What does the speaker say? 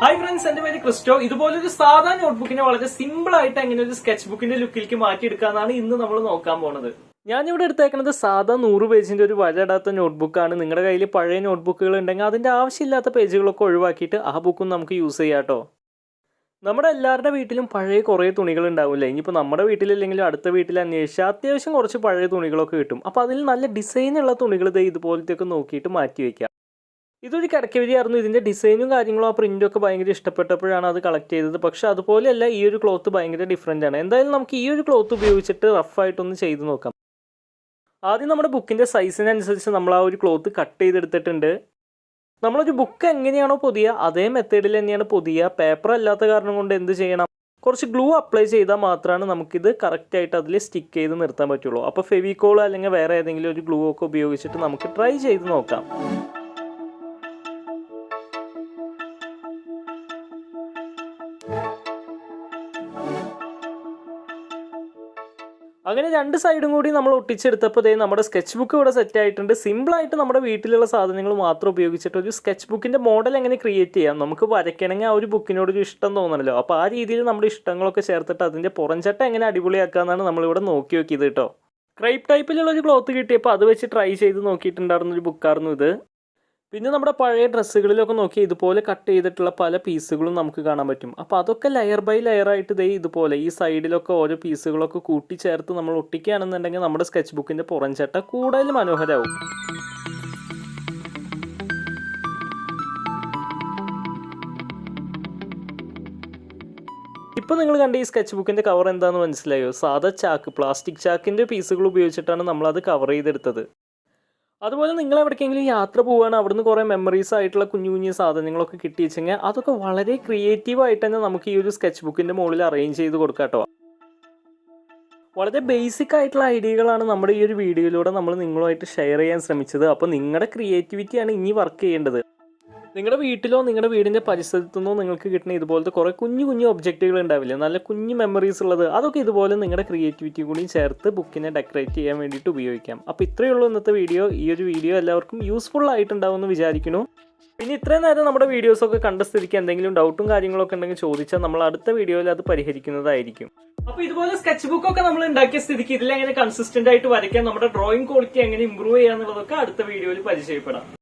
Hi friends എന്റെ പേര് Cristo. ഇതുപോലൊരു സാധാ നോട്ട്ബുക്കിനെ വളരെ സിമ്പിൾ ആയിട്ട് എങ്ങനെ ഒരു സ്കെച്ച് ബുക്കിന്റെ ലുക്കിലേക്ക് മാറ്റിയെടുക്കാന്നാണ് ഇന്ന് നമ്മൾ നോക്കാൻ പോണത്. ഞാനിവിടെ എടുത്തേക്കുന്നത് സാധാ നൂറ് പേജിന്റെ ഒരു വരടാത്ത നോട്ട്ബുക്കാണ് നിങ്ങളുടെ കയ്യിൽ പഴയ നോട്ട്ബുക്കുകൾ ഉണ്ടെങ്കിൽ അതിന്റെ ആവശ്യമില്ലാത്ത പേജുകളൊക്കെ ഒഴിവാക്കിയിട്ട് ആ ബുക്കും നമുക്ക് യൂസ് ചെയ്യാം കേട്ടോ നമ്മുടെ എല്ലാവരുടെ വീട്ടിലും പഴയ കുറേ തുണികൾ ഉണ്ടാവില്ലേ? ഇനിയിപ്പോൾ നമ്മുടെ വീട്ടിലില്ലെങ്കിലും അടുത്ത വീട്ടിൽ അന്വേഷിച്ചാൽ അത്യാവശ്യം കുറച്ച് പഴയ തുണികളൊക്കെ കിട്ടും. അപ്പോൾ അതിൽ നല്ല ഡിസൈനുള്ള തുണികൾ ഇതുപോലത്തെയൊക്കെ നോക്കിയിട്ട് മാറ്റി വയ്ക്കുക ഇതൊരു കിടക്കവിരിയായിരുന്നു ഇതിന്റെ ഡിസൈനും കാര്യങ്ങളും ആ പ്രിന്റും ഒക്കെ ഭയങ്കര ഇഷ്ടപ്പെട്ടപ്പോഴാണ് അത് കളക്ട് ചെയ്തത്. പക്ഷേ അതുപോലെയല്ല ഈ ഒരു ക്ലോത്ത് ഭയങ്കര ഡിഫറെന്റ് ആണ്. എന്തായാലും നമുക്ക് ഈ ഒരു ക്ലോത്ത് ഉപയോഗിച്ചിട്ട് റഫായിട്ടൊന്ന് ചെയ്ത് നോക്കാം. ആദ്യം നമ്മുടെ ബുക്കിന്റെ സൈസിനനുസരിച്ച് നമ്മൾ ആ ഒരു ക്ലോത്ത് കട്ട് ചെയ്തെടുത്തിട്ടുണ്ട്. നമ്മളൊരു ബുക്ക് എങ്ങനെയാണോ പുതിയ അതേ മെത്തേഡിൽ തന്നെയാണ് പുതിയ പേപ്പർ അല്ലാത്ത കാരണം കൊണ്ട് എന്ത് ചെയ്യണം? കുറച്ച് ഗ്ലൂ അപ്ലൈ ചെയ്താൽ മാത്രമാണ് നമുക്കിത് കറക്റ്റായിട്ട് അതിൽ സ്റ്റിക്ക് ചെയ്ത് നിർത്താൻ പറ്റുള്ളൂ. അപ്പോൾ ഫെവിക്കോൾ അല്ലെങ്കിൽ വേറെ ഏതെങ്കിലും ഒരു ഗ്ലൂ ഒക്കെ ഉപയോഗിച്ചിട്ട് നമുക്ക് ട്രൈ ചെയ്ത് നോക്കാം. അങ്ങനെ രണ്ട് സൈഡും കൂടി നമ്മൾ ഒട്ടിച്ചെടുത്തപ്പോൾ ദേ നമ്മുടെ സ്കെച്ച് ബുക്ക് ഇവിടെ സെറ്റ് ആയിട്ടുണ്ട്. സിമ്പിളായിട്ട് നമ്മുടെ വീട്ടിലുള്ള സാധനങ്ങൾ മാത്രം ഉപയോഗിച്ചിട്ട് ഒരു സ്കെച്ച് ബുക്കിന്റെ മോഡൽ എങ്ങനെ ക്രിയേറ്റ് ചെയ്യാം? നമുക്ക് വരയ്ക്കണമെങ്കിൽ ആ ഒരു ബുക്കിനോട് ഒരു ഇഷ്ടം തോന്നണല്ലോ. അപ്പോൾ ആ രീതിയിൽ നമ്മുടെ ഇഷ്ടങ്ങളൊക്കെ ചേർത്തിട്ട് അതിന്റെ പുറംചട്ട എങ്ങനെ അടിപൊളിയാക്കാമെന്നാണ് നമ്മളിവിടെ നോക്കി നോക്കിയത് കേട്ടോ. ക്രൈപ്പ് ടൈപ്പിലുള്ള ഒരു ക്ലോത്ത് കിട്ടിയപ്പോൾ അത് വെച്ച് ട്രൈ ചെയ്ത് നോക്കിയിട്ടുണ്ടായിരുന്ന ഒരു ബുക്കായിരുന്നു ഇത്. പിന്നെ നമ്മുടെ പഴയ ഡ്രസ്സുകളിലൊക്കെ നോക്കി ഇതുപോലെ കട്ട് ചെയ്തിട്ടുള്ള പല പീസുകളും നമുക്ക് കാണാൻ പറ്റും. അപ്പോൾ അതൊക്കെ ലെയർ ബൈ ലെയർ ആയിട്ട് ദേ ഇതുപോലെ ഈ സൈഡിലൊക്കെ ഓരോ പീസുകളൊക്കെ കൂട്ടിച്ചേർത്ത് നമ്മൾ ഒട്ടിക്കുകയാണെന്നുണ്ടെങ്കിൽ നമ്മുടെ സ്കെച്ച് ബുക്കിന്റെ പുറംചട്ട കൂടുതൽ മനോഹരമാവും ഇപ്പോൾ നിങ്ങൾ കണ്ട ഈ സ്കെച്ച് ബുക്കിന്റെ കവർ എന്താണെന്ന് മനസ്സിലായോ? സാധാ ചാക്ക് പ്ലാസ്റ്റിക് ചാക്കിന്റെ പീസുകൾ ഉപയോഗിച്ചിട്ടാണ് നമ്മളത് കവർ ചെയ്തെടുത്തത്. അതുപോലെ നിങ്ങൾ എവിടേക്കെങ്കിലും യാത്ര പോവുകയാണ് അവിടുന്ന് കുറേ മെമ്മറീസ് ആയിട്ടുള്ള കുഞ്ഞു കുഞ്ഞു സാധനങ്ങളൊക്കെ കിട്ടിയിച്ചെങ്കിൽ അതൊക്കെ വളരെ ക്രിയേറ്റീവ് ആയിട്ട് തന്നെ നമുക്ക് ഈ ഒരു സ്കെച്ച് ബുക്കിന്റെ മുകളിൽ അറേഞ്ച് ചെയ്ത് കൊടുക്കാട്ടോ വളരെ ബേസിക് ആയിട്ടുള്ള ഐഡിയകളാണ് നമ്മുടെ ഈ ഒരു വീഡിയോയിലൂടെ നമ്മൾ നിങ്ങളുമായിട്ട് ഷെയർ ചെയ്യാൻ ശ്രമിച്ചത്. അപ്പോൾ നിങ്ങളുടെ ക്രിയേറ്റിവിറ്റിയാണ് ഇനി വർക്ക് ചെയ്യേണ്ടത്. നിങ്ങളുടെ വീട്ടിലോ നിങ്ങളുടെ വീടിന്റെ പരിസരത്തുനിന്നോ നിങ്ങൾക്ക് കിട്ടുന്ന ഇതുപോലത്തെ കുറേ കുഞ്ഞു കുഞ്ഞു ഒബ്ജക്റ്റുകൾ ഉണ്ടാവില്ലേ? നല്ല കുഞ്ഞു മെമ്മറീസ് ഉള്ളത്. അതൊക്കെ ഇതുപോലെ നിങ്ങളുടെ ക്രിയേറ്റിവിറ്റി കൂടി ചേർത്ത് ബുക്കിനെ ഡെക്കറേറ്റ് ചെയ്യാൻ വേണ്ടിയിട്ട് ഉപയോഗിക്കാം. അപ്പോൾ ഇത്രയേ ഉള്ളൂ ഇന്നത്തെ വീഡിയോ ഈ ഒരു വീഡിയോ എല്ലാവർക്കും യൂസ്ഫുൾ ആയിട്ടുണ്ടാവുമെന്ന് വിചാരിക്കുന്നു. പിന്നെ ഇത്രയും നേരം നമ്മുടെ വീഡിയോസൊക്കെ കണ്ട സ്ഥിതിക്ക് എന്തെങ്കിലും ഡൗട്ടും കാര്യങ്ങളൊക്കെ ഉണ്ടെങ്കിൽ ചോദിച്ചാൽ നമ്മൾ അടുത്ത വീഡിയോയിൽ അത് പരിഹരിക്കുന്നതായിരിക്കും. അപ്പൊ ഇതുപോലെ സ്കെച്ച് ബുക്ക് ഒക്കെ നമ്മൾ ഉണ്ടാക്കിയ സ്ഥിതിക്ക് ഇതിലെങ്ങനെ കൺസിസ്റ്റന്റ് ആയിട്ട് വരയ്ക്കാൻ നമ്മുടെ ഡ്രോയിങ് ക്വാളിറ്റി എങ്ങനെ ഇമ്പ്രൂവ് ചെയ്യാന്നുള്ളതൊക്കെ അടുത്ത വീഡിയോയിൽ പരിചയപ്പെടാം.